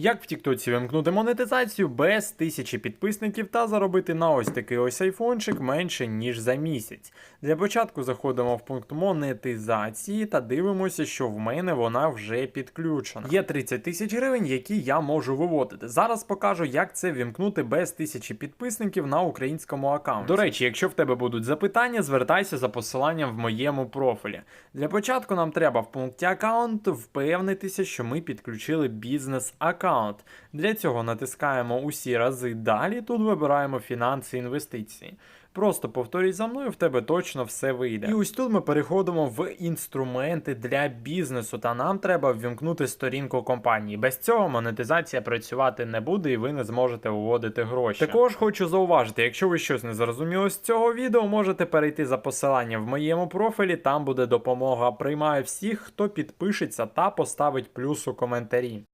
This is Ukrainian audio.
Як в Тіктоці вимкнути монетизацію без тисячі підписників та заробити на ось такий ось айфончик менше ніж за місяць. Для початку заходимо в пункт монетизації та дивимося, що в мене вона вже підключена. Є 30 тисяч гривень, які я можу виводити. Зараз покажу, як це вімкнути без тисячі підписників на українському аккаунті. До речі, якщо в тебе будуть запитання, звертайся за посиланням в моєму профілі. Для початку нам треба в пункті аккаунт впевнитися, що ми підключили бізнес-аккаунт. Для цього натискаємо усі рази далі. Тут вибираємо фінанси інвестиції. Просто повторюй за мною, в тебе точно все вийде. І ось тут ми переходимо в інструменти для бізнесу, та нам треба ввімкнути сторінку компанії. Без цього монетизація працювати не буде, і ви не зможете виводити гроші. Також хочу зауважити, якщо ви щось не зрозуміли з цього відео, можете перейти за посиланням в моєму профілі. Там буде допомога. Приймаю всіх, хто підпишеться та поставить плюс у коментарі.